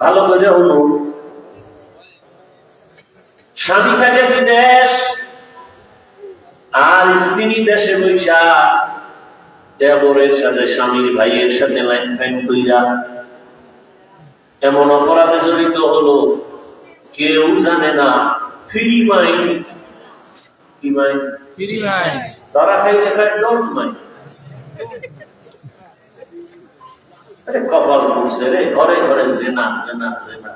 ভালো করে হলো। স্বামী থাকে বিদেশ আর স্ত্রী দেশে বৈশা দেবরের সাথে স্বামীর ভাইয়ের সাথে লাইন ফাইন কইরা। এমন অপরাধে জড়িত হলো কেউ জানে না ফ্রি মাইন্ড কি মাইন্ড ফিরি ভাই তারা খাইলে খাই ডোন্ট মাইন্ড আরে কপাল পড়ছে রে, ঘরে ঘরে জেনা জেনা জেনা।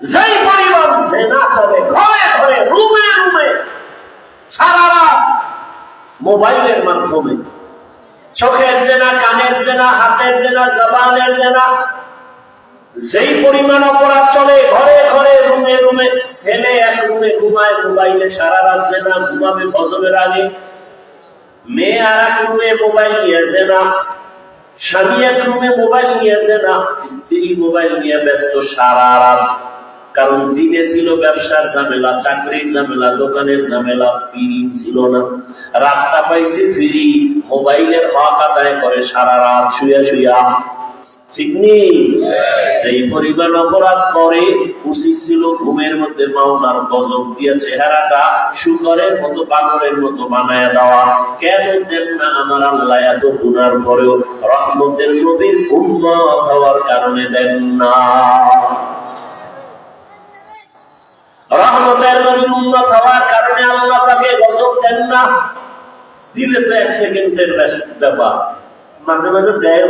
যেই পরিবার জেনা চলে, ঘরে ঘরে, রুমে রুমে, সারা রাত মোবাইলের মাধ্যমে। চোখের জেনা, কানের জেনা, হাতের জেনা, জবানের জেনা। যেই পরিমাণ অপরাধ চলে, ঘরে ঘরে, রুমে রুমে, ছেলে এক রুমে ঘুমায়, মোবাইলে সারা রাত জেনা, ঘুমাবে ফজরের আগে। মেয়ে আর এক রুমে মোবাইল নিয়েছে না স্বামী এক রুমে মোবাইল নিয়েছে না, স্ত্রী মোবাইল নিয়ে ব্যস্ত সারা রাত। কারণ দিনে ছিল ব্যবসার ঝামেলা, চাকরির ঝামেলা, দোকানের ঝামেলা, ফিরি ছিল না। রাতটা পাইছে ফিরি, মোবাইলের হক আদায় করে সারা রাত শুয়ে শুয়া। ঠিক নেই? সেই পরিমাণ অপরাধ করে উচিত ছিল, ঘুমের মধ্যে মাওনার গজব দিয়ে চেহারাটা শুকরের মতো, পাগলের মতো বানায় দেওয়া। কেন দেন না আমার আল্লাহ এত গুনার পরেও রহমতের নবীর উম্মত হওয়ার কারণে দেন না? রহমতের নবীর উন্নত হওয়ার কারণে আল্লাহ তাকে গজব দেন না। দিলে তো এক সেকেন্ডের ব্যাপার। মাঝে মাঝে দেয়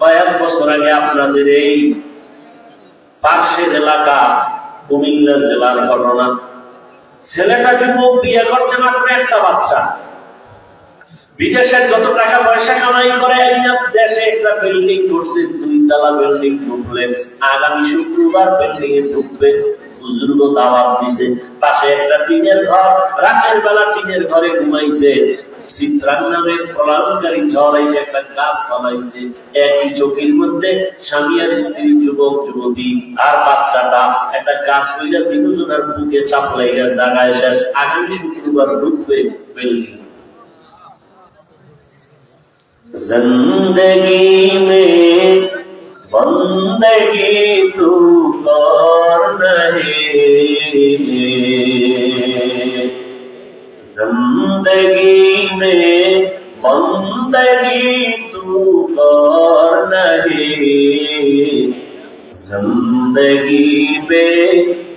কয়েক বছর আগে আপনাদের এই পার্শ্বের এলাকা, কুমিল্লা জেলার ঘটনা। ছেলেটা যুবক বিয়ে করছে মাত্র একটা বাচ্চা। বিদেশের যত টাকা পয়সা কামাই করে দেশে একটা বিল্ডিং করছে দুই তলা বিল্ডিং ডুপ্লেক্স আগামী শুক্রবার বিল্ডিং এ ঢুকবে। বুজুর্গ দাওয়াত দিছে পাশে একটা টিনের ঘর রাতের বেলা টিনের ঘরে ঘুমাইছে চিত্রাং নামের প্রলয়নকারী ঝড় এসে একটা গাছ ফলাইছে একই চোখের মধ্যে স্বামী আর স্ত্রী যুবক যুবতী আর বাচ্চাটা একটা গাছ কইরা তিনজনের বুকে চাপ লেগে জায়গায় শেষ আগামী শুক্রবার ঢুকবে বিল্ডিং जिंदगी में बंदगी तू जिंदगी पे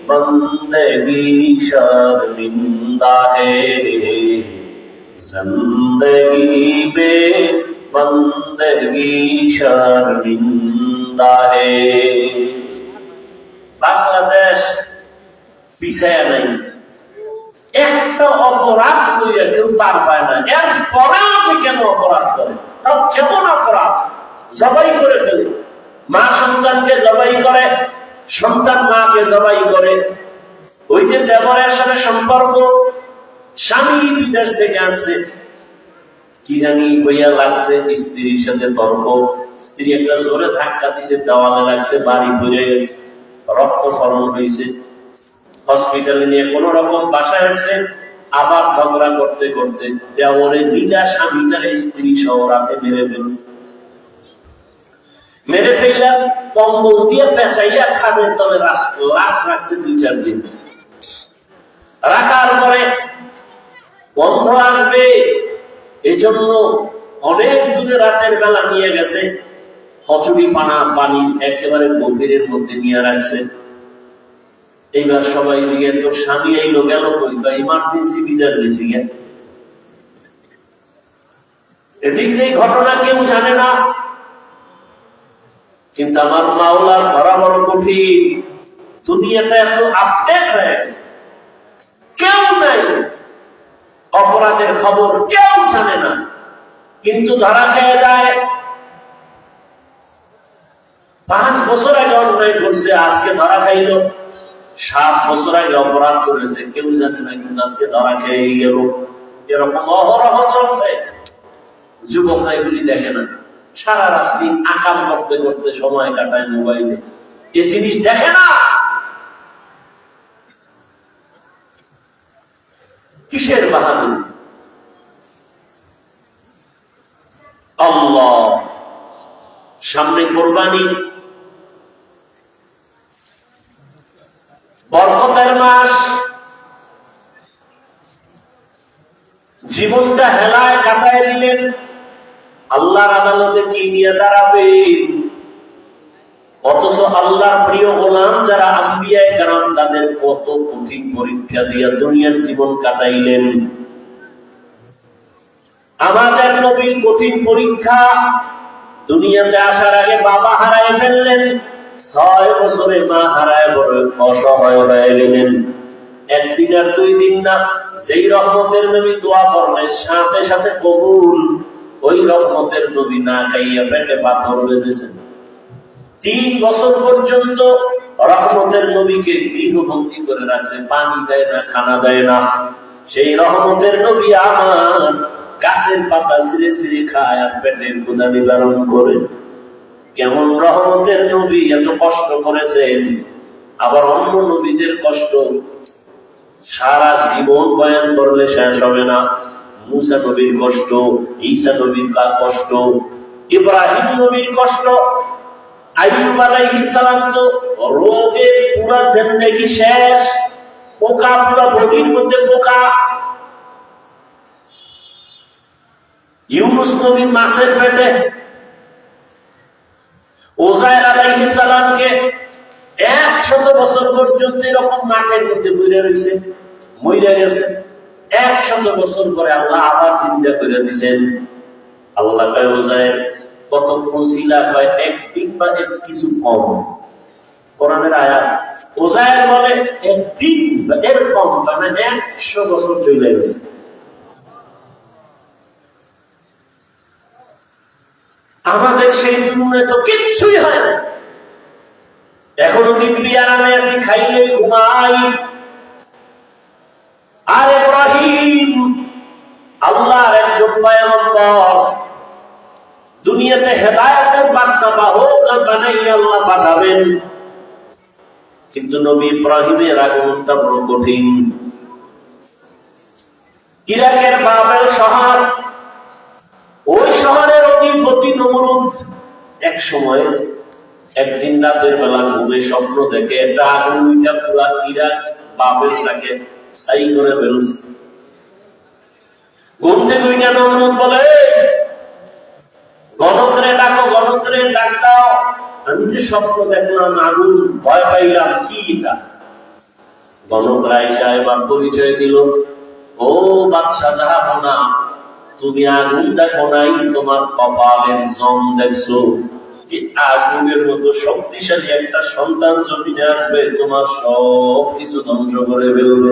बंदगी शर्मिंदा है जिंदगी में बंदगी शर्मिंदा है বাংলাদেশ পিছায় নাই একটা অপরাধ করিয়া কেউ পার পায় না এর পরেও যে কেন অপরাধ করে তাও কেমন অপরাধ জবাই করে ফেলে। মা সন্তানকে জবাই করে, সন্তান মাকে জবাই করে। ওই যে দেবরের সাথে সম্পর্ক, স্বামী বিদেশ থেকে আসছে কি জানি হইয়া লাগছে, স্ত্রীর সাথে তর্ক। স্ত্রী একটা জোরে ধাক্কা দিছে, দেওয়ালে লাগছে, বাড়ি ধরে গেছে। রক্তকরণ হয়েছে হসপিটালে নিয়ে কোন রকম বাসায় আছে, আবার ঝগড়া করতে করতে দেওয়ালে নীলা স্বামীটারে স্ত্রী সহ রাতে মেরে ফেলছে। মেরে ফেললাম, কম্বল দিয়ে পেঁচাইয়া খাবেন তবে লাশ রাখছে দুই চার দিন। রাখার পরে বন্ধ আসবে এই জন্য অনেক দূরে রাতের বেলা নিয়ে গেছে হচুরি পানা, পানি একেবারে গভীরের মধ্যে নিয়ে রাখছে। এইবার সবাই জিগে তোর স্বামী আইলো গেল কই বা ইমার্জেন্সি বিদার গেছি এদিক যে ঘটনা কেউ জানে না কিন্তু আমার মাওলার ধরা বড় কঠিন। দুনিয়াটা এত আপডেট হয়ে গেছে। কেউ নাই। অপরাধের খবর কেউ জানে না। কিন্তু ধরা খেয়ে যায়। পাঁচ বছর আগে অন্যায় করছে, আজকে ধরা খাইল। সাত বছর আগে অপরাধ করেছে, কেউ জানে না, কিন্তু আজকে ধরা খেয়ে গেল। এরকম অহরহ চলছে। যুবকরা এগুলি দেখে না। সারা রাত দিন আকাম করতে করতে সময় কাটায় মোবাইলে। এ জিনিস দেখে না। কিসের বাহাদুর? সামনে কোরবানি। বরকতের মাস। জীবনটা হেলায় কাটায় দিলেন আল্লাহর আদালতে কি নিয়ে দাঁড়াবেন। অথচ আল্লাহর প্রিয় গোলাম যারা আম্বিয়ায় কারাম, তাদের কত কঠিন পরীক্ষা দিয়া দুনিয়ার জীবন কাটাইলেন। আমাদের নবীর কঠিন পরীক্ষা, দুনিয়াতে আসার আগে বাবা হারায় ফেললেন, ছয় বছরে মা হারায় বড় অসহায় হয়ে গেলেন। একদিন আর দুই দিন না, যেই রহমতের নবী দোয়া করলেন, সাথে সাথে কবুল। ওই রহমতের নবী না খাইয়া পেটে পাথর বেঁধেছেন। তিন বছর পর্যন্ত রহমতের নবীকে গৃহবন্দী করে রাখছে, পানি দেয় না, খানা দেয় না। সেই রহমতের নবী আমার গাছের পাতা ছিঁড়ে ছিঁড়ে খায় আর পেটের ক্ষুদা নিবারণ করে। কেমন রহমতের নবী এত কষ্ট করেছেন। আবার অন্য নবীদের কষ্ট সারা জীবন বয়ান করলে শেষ হবে না। মুসা নবীর কষ্ট, ঈসা নবীর কষ্ট, ইব্রাহিম নবীর কষ্ট, আইয়ুব আলাইহিস সালাম তো রোগে পুরা জিন্দেগি শেষ, পোকা পুরা বডির মধ্যে পোকা। ইউনুস নবী মাছের পেটে ওজায়ের আলাইহিস সালামকে একশত বছর পর্যন্ত এরকম মাঠের মধ্যে বইরে রয়েছে মইরা গেছে। একশত বছর পরে আল্লাহ আবার চিন্তা করে দিছেন। আল্লাহ কতক্ষণ ছিলা? কয়, একদিন বা এক কিছু কম। আয়াত ওজায়ের বলে বা এর কম মানে একশো বছর চলে গেছে। আমাদের সেই তো কিচ্ছুই হয় না। এখনও দিব্যি আরামে আছি, খাইলে ঘুমাই। আর আল্লাহর একজন দুনিয়াতে হেদায়েতের বার্তা বাহক আর বানাই আল্লাহ পাঠাবেন। কিন্তু নবী ইব্রাহিমের আগমনটা বড় কঠিন। ইরাকের বাবেল শহর, ওই শহরের অধিপতি নমরুদ এক সময় একদিন রাতের বেলা ঘুমে স্বপ্ন দেখে একটা আগুন ইরাক বাবেলটাকে ছাই করে ফেলছে। ঘুম থেকে নমরুদ বলে গণকরে ডাকো গণকরে ডাক দাও। আমি যে স্বপ্ন দেখলাম, আগুন, ভয় পাইলাম, কি এটা? গণক রায় পরিচয় দিল, ও বাদশাহ তুমি আগুন দেখো নাই, তোমার কপালের জম দেখছ। আগুনের মতো শক্তিশালী একটা সন্তান জমিনে আসবে, তোমার সব কিছু ধ্বংস করে ফেলবে।